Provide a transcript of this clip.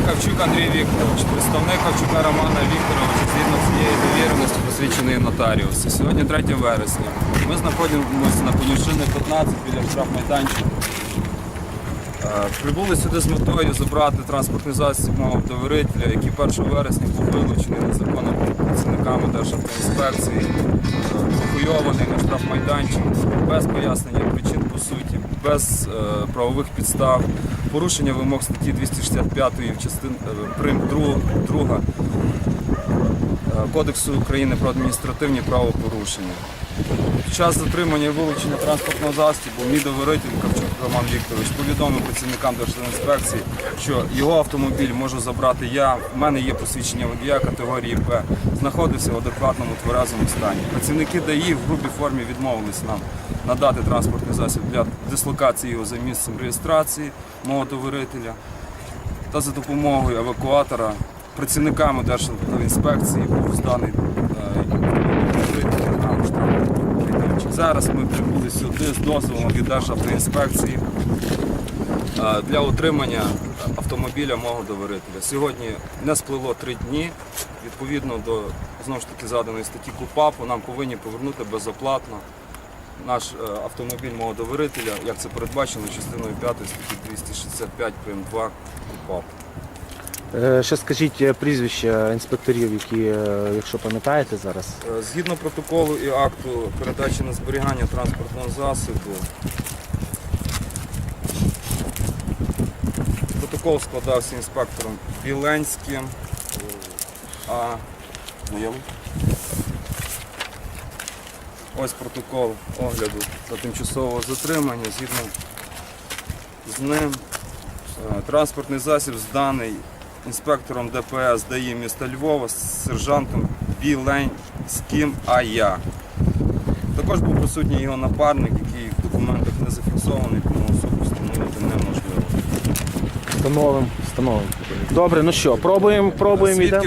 Ковальчук Андрій Вікторович, представник Ковчука Романа Вікторовича, згідно цієї довіреності, посвідчений нотаріус. Сьогодні 3 вересня. Ми знаходимося на Конюшини 15 біля штрафмайданчика. Е, Прибули сюди з метою забрати транспортний засіб мого довірителя, який 1 вересня був вилучений незаконно працівниками Державтоінспекції, е, евакуйований на штрафмайданчик без пояснення причин по суті, без е, правових підстав, порушення вимог статті 265 в частин е, прим 2 Кодексу України про адміністративні правопорушення. Під час затримання вилучення транспортного засобу мій доверитель Кравчук Роман Вікторович повідомив працівникам Держінспекції, що його автомобіль можу забрати я. У мене є посвідчення водія категорії Б. Знаходився в адекватному тверезому стані. Працівники ДАІ в грубій формі відмовились нам надати транспортний засіб для дислокації його за місцем реєстрації мого доверителя та за допомогою евакуатора працівниками Держінспекції був зданий е, нам штрафмайданчик. Зараз ми прибули сюди з дозволом від Державтоінспекції для отримання автомобіля мого доверителя. Сьогодні не сплило три дні. Відповідно до знову ж таки заданої статті КУПАПу нам повинні повернути безоплатно наш е, автомобіль мого доверителя, як це передбачено частиною 5 статті 265 прим 2 КУПАП. Е, Ще скажіть е, прізвища інспекторів, які, е, якщо пам'ятаєте зараз. Згідно протоколу і акту передачі на зберігання транспортного засобу, протокол складався інспектором Біленським. А ось протокол огляду та тимчасового затримання. Згідно з ним транспортний засіб зданий інспектором ДПС ДАІ міста Львова з сержантом Біленським АЯ. Також був присутній його напарник, який в документах не зафіксований, тому особу встановити неможливо. Встановимо, встановимо. Добре, ну що, пробуємо, пробуємо, йдемо.